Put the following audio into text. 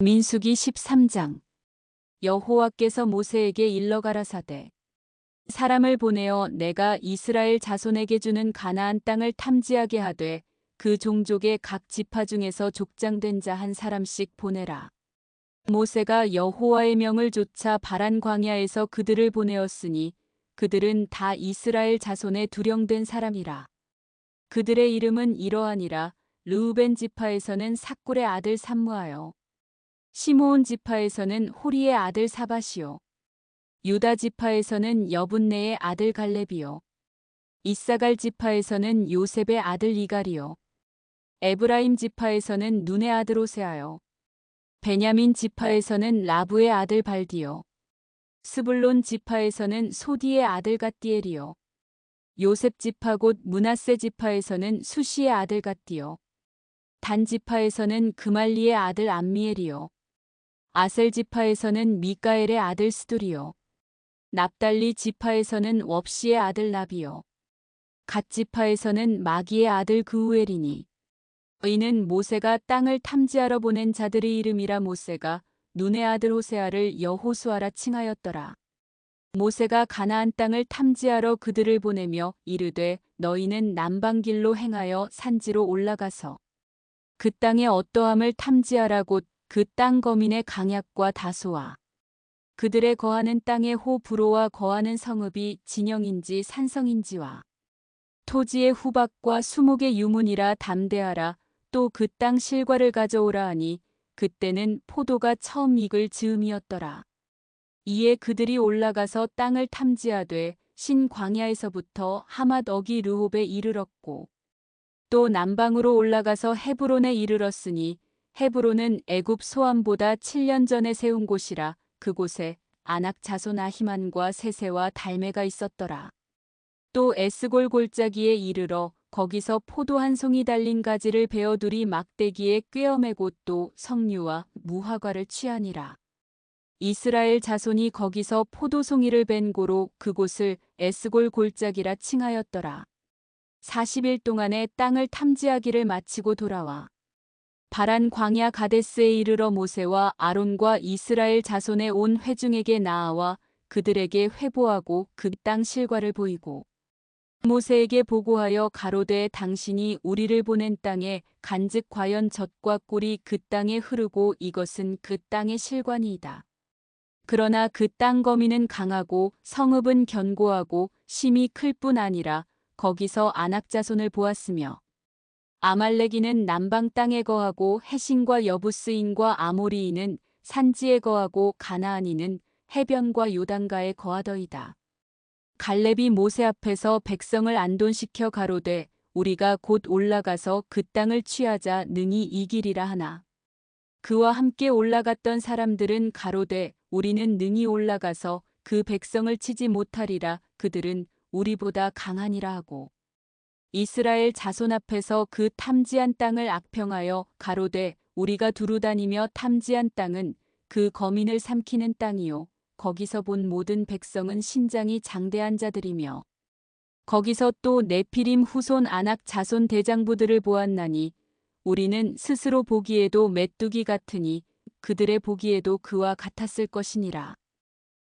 민수기 13장 여호와께서 모세에게 일러 가라사대 사람을 보내어 내가 이스라엘 자손에게 주는 가나안 땅을 탐지하게 하되 그 종족의 각 지파 중에서 족장된 자 한 사람씩 보내라. 모세가 여호와의 명을 쫓아 바란 광야에서 그들을 보내었으니 그들은 다 이스라엘 자손의 두령된 사람이라. 그들의 이름은 이러하니라 르우벤 지파에서는 삭굴의 아들 삼무하여 시므온 지파에서는 호리의 아들 사바시요. 유다 지파에서는 여분네의 아들 갈렙이요. 이사갈 지파에서는 요셉의 아들 이갈이요. 에브라임 지파에서는 눈의 아들 오세하여 베냐민 지파에서는 라부의 아들 발디요. 스불론 지파에서는 소디의 아들 갓디엘이요. 요셉 지파 곧 문하세 지파에서는 수시의 아들 갓디요. 단 지파에서는 그말리의 아들 암미엘이요 아셀 지파에서는 미가엘의 아들 스두리요. 납달리 지파에서는 웁시의 아들 나비요. 갓 지파에서는 마기의 아들 그우엘이니. 이는 모세가 땅을 탐지하러 보낸 자들의 이름이라 모세가 눈의 아들 호세아를 여호수아라 칭하였더라. 모세가 가나안 땅을 탐지하러 그들을 보내며 이르되 너희는 남방길로 행하여 산지로 올라가서 그 땅의 어떠함을 탐지하라 곧 그 땅 거민의 강약과 다소와 그들의 거하는 땅의 호 불호와 거하는 성읍이 진영인지 산성인지와 토지의 후박과 수목의 유문이라 담대하라 또 그 땅 실과를 가져오라 하니 그때는 포도가 처음 익을 즈음이었더라. 이에 그들이 올라가서 땅을 탐지하되 신 광야에서부터 하맛 어기 르홉에 이르렀고 또 남방으로 올라가서 헤브론에 이르렀으니 헤브론은 애굽 소암보다 7년 전에 세운 곳이라 그곳에 아낙 자손 아히만과 세세와 달메가 있었더라. 또 에스골 골짜기에 이르러 거기서 포도 한 송이 달린 가지를 베어두리 막대기에 꿰어매고 또 석류와 무화과를 취하니라. 이스라엘 자손이 거기서 포도송이를 벤 고로 그곳을 에스골 골짜기라 칭하였더라. 40일 동안에 땅을 탐지하기를 마치고 돌아와 바란 광야 가데스에 이르러 모세와 아론과 이스라엘 자손의 온 회중에게 나아와 그들에게 회보하고 그 땅 실과를 보이고 모세에게 보고하여 가로되 당신이 우리를 보낸 땅에 간즉 과연 젖과 꿀이 그 땅에 흐르고 이것은 그 땅의 실관이이다. 그러나 그 땅 거미는 강하고 성읍은 견고하고 심이 클 뿐 아니라 거기서 안악자손을 보았으며 아말렉이는 남방 땅에 거하고 해신과 여부스인과 아모리인은 산지에 거하고 가나안이는 해변과 요단가에 거하더이다. 갈렙이 모세 앞에서 백성을 안돈시켜 가로되 우리가 곧 올라가서 그 땅을 취하자 능히 이기리라 하나. 그와 함께 올라갔던 사람들은 가로되 우리는 능히 올라가서 그 백성을 치지 못하리라 그들은 우리보다 강하니라 하고. 이스라엘 자손 앞에서 그 탐지한 땅을 악평하여 가로되 우리가 두루 다니며 탐지한 땅은 그 거민을 삼키는 땅이요 거기서 본 모든 백성은 신장이 장대한 자들이며 거기서 또 네피림 후손 안악 자손 대장부들을 보았나니 우리는 스스로 보기에도 메뚜기 같으니 그들의 보기에도 그와 같았을 것이니라.